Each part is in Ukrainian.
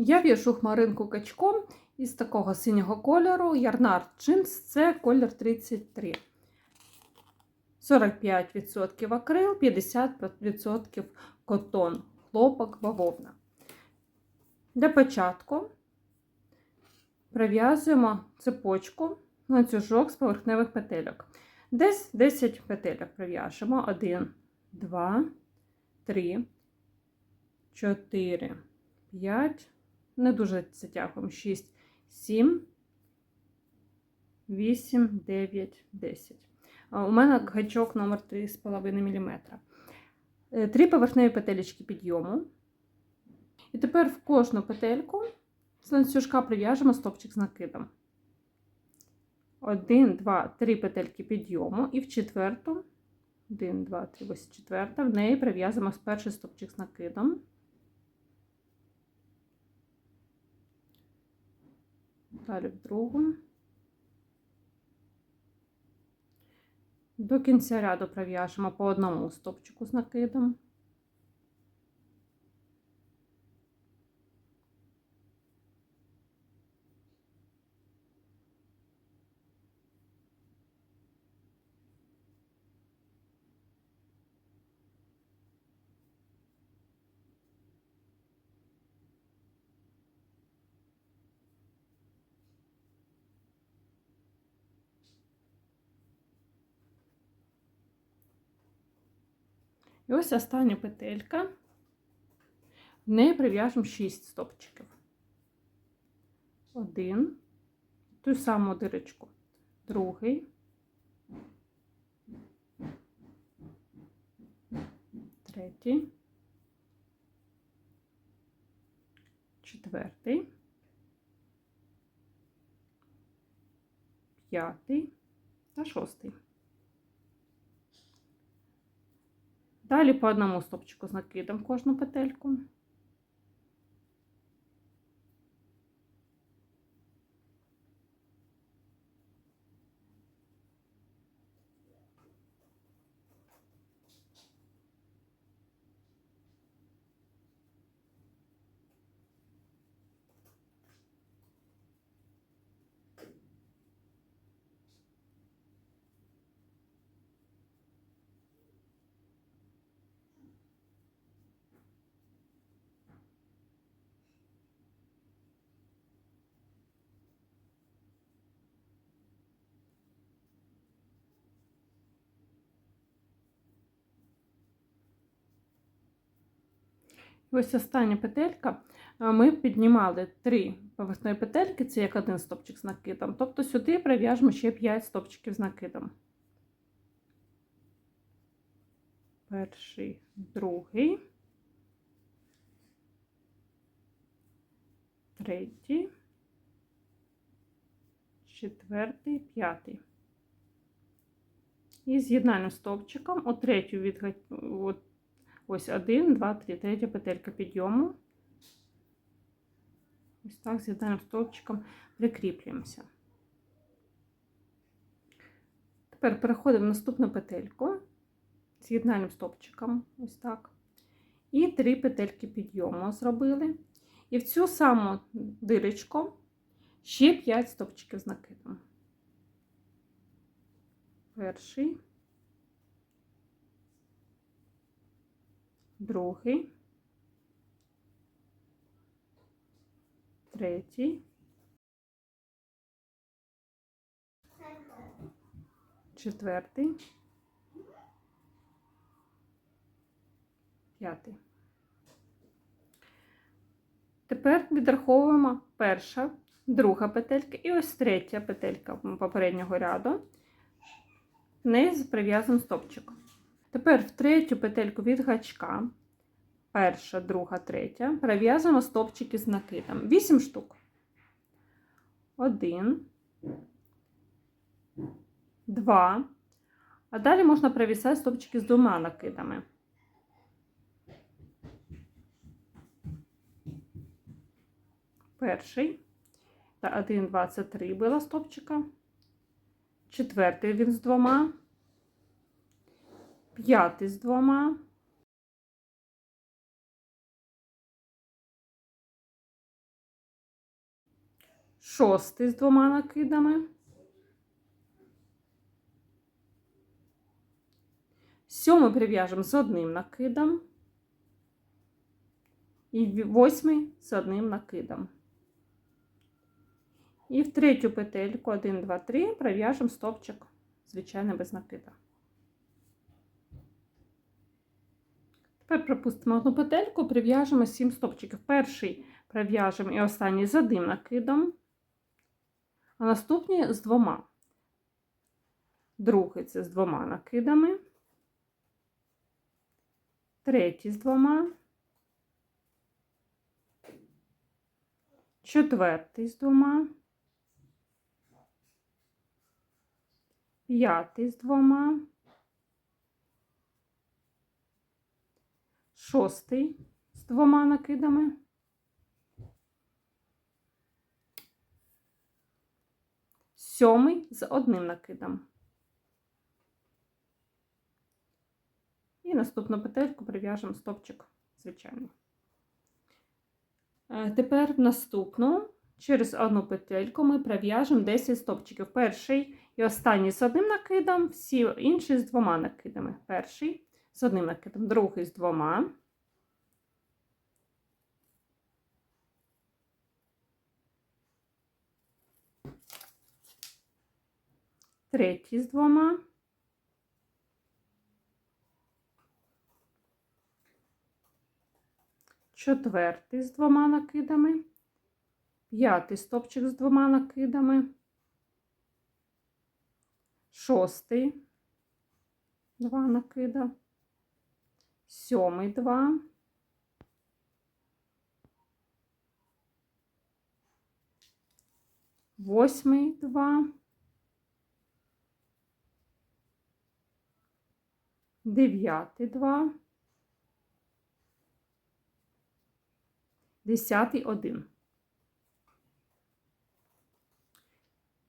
Я в'яжу хмаринку качком із такого синього кольору. Ярнар джинс це колір 33. 45% акрил, 50% котон, хлопок, бавовна. Для початку прив'язуємо цепочку ланцюжок з поверхневих петельок. Десь 10 петельок прив'яжемо. 1, 2, 3, 4, 5, не дуже затягуємо. 6, 7, 8, 9, 10. У мене гачок номер 3,5 мм. Три поверхневі петелечки підйому. І тепер в кожну петельку з ланцюжка прив'яжемо стопчик з накидом. 1, 2, 3 петельки підйому і в четверту, 1, 2, 3, ось четверта, в неї прив'язуємо перший стопчик з накидом. Далі в другу. До кінця ряду пров'яжемо по одному стопчику з накидом. І ось остання петелька. В неї прив'яжемо 6 стопчиків. Один, ту саму дирочку, другий, третій, четвертий, п'ятий та шостий. Далі по одному стопчику з накидом кожну петельку. Ось остання петелька. Ми піднімали три поверхневі петельки, це як один стопчик з накидом. Тобто сюди прив'яжемо ще 5 стопчиків з накидом. Перший, другий, третій, четвертий, п'ятий. І з'єднальним стовпчиком у третю від от, ось один, два, три, третя петелька підйому. Ось так з'єднальним стовпчиком прикріплюємося. Тепер переходимо в наступну петельку з'єднальним стовпчиком, ось так. І три петельки підйому зробили. І в цю саму дирочку ще 5 стовпчиків з накидом. Перший, другий, третій, четвертий, п'ятий. Тепер відраховуємо перша, друга петелька і ось третя петелька попереднього ряду. В неї прив'язуємо стопчик. Тепер в третю петельку від гачка, перша, друга, третя, прив'язуємо стопчики з накидом. 8 штук. Один, два. А далі можна привісати стопчики з двома накидами. Перший. Та 1, 2, це 3 було стопчика. Четвертий він з двома. П'ятий з двома. шостий з двома накидами, сьомий прив'яжемо з одним накидом, і восьмий з одним накидом. І в третю петельку 1, 2, 3 пров'яжемо стовпчик, звичайно, без накида. Тепер пропустимо одну петельку, прив'яжемо 7 стовпчиків. Перший пров'яжемо і останній з одним накидом, а наступні з двома. Другий це з двома накидами, третій з двома, четвертий з двома, п'ятий з двома, шостий з двома накидами, сьомий з одним накидом. І наступну петельку прив'яжемо стопчик звичайний. Е, Тепер наступну через одну петельку ми пров'яжемо 10 стопчиків. Перший і останній з одним накидом, всі інші з двома накидами. Перший з одним накидом, другий з двома. Третій з двома. Четвертий з двома накидами. П'ятий стопчик з двома накидами. Шостий. Два накида. Сьомий два. Восьмий два. Дев'ятий два. Десятий один.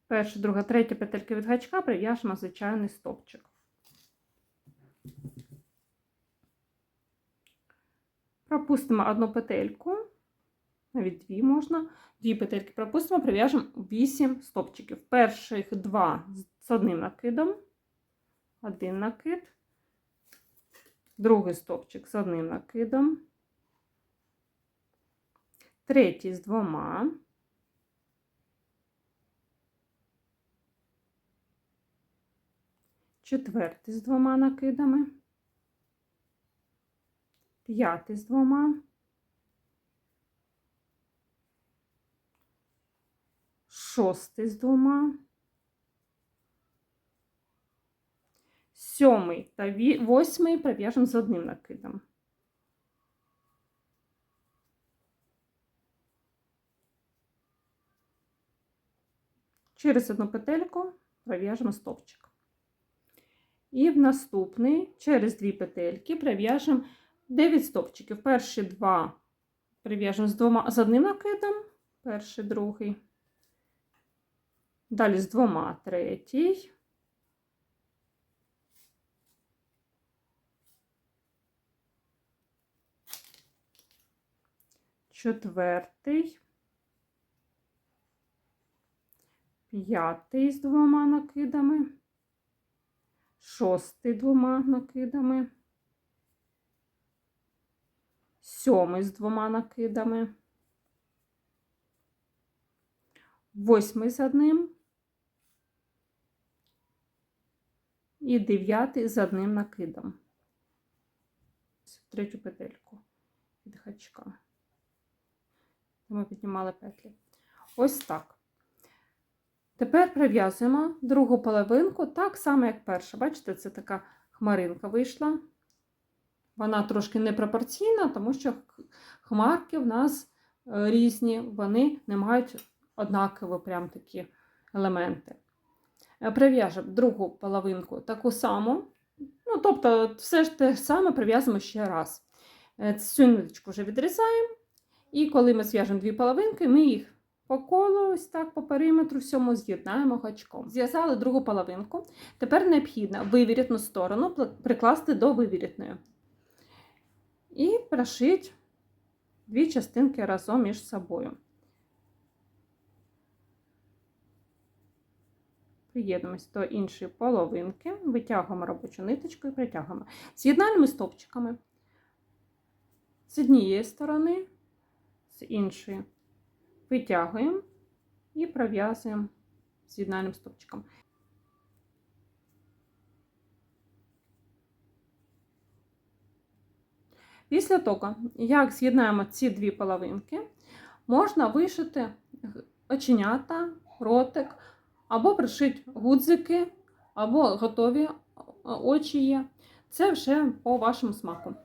Перша, друга, третя петелька від гачка прив'яжемо звичайний стовпчик. Пропустимо одну петельку, навіть дві можна. Дві петельки пропустимо, прив'яжемо 8 стовпчиків. Перших два з одним накидом, один накид, другий стовпчик з одним накидом, третій з двома. Четвертий з двома накидами, п'ятий з двома, шостий з двома, сьомий та восьмий пров'яжемо з одним накидом. Через одну петельку пров'яжемо стовпчик. І в наступний через дві петельки прив'яжемо 9 стовпчиків. Перші два прив'яжемо з двома з одним накидом, перший, другий. Далі з двома третій. Четвертий. П'ятий з двома накидами шостий двома накидами, сьомий з двома накидами, восьмий з одним і дев'ятий з одним накидом. Третю петельку від гачка. Ми піднімали петлі. Ось так. Тепер прив'язуємо другу половинку так само, як перша. Бачите, це така хмаринка вийшла. Вона трошки непропорційна, тому що хмарки в нас е, різні, вони не мають однакові прям такі елементи. Е, Прив'яжемо другу половинку таку саму. Ну, тобто, все ж те ж саме прив'язуємо ще раз. Е, Цю ниточку вже відрізаємо. І коли ми зв'яжемо дві половинки, ми їх по колу, ось так, по периметру всьому з'єднаємо гачком. Зв'язали другу половинку. Тепер необхідно вивірітну сторону прикласти до вивірітної. І прошити дві частинки разом між собою. приєднуємось до іншої половинки, витягуємо робочу ниточку і притягуємо. З'єднальними стовпчиками з однієї сторони, з іншої витягуємо і пров'язуємо з'єднальним стовпчиком. Після того, як з'єднаємо ці дві половинки, можна вишити оченята, ротик, або пришити гудзики, або готові е, очі є. Це вже по вашому смаку.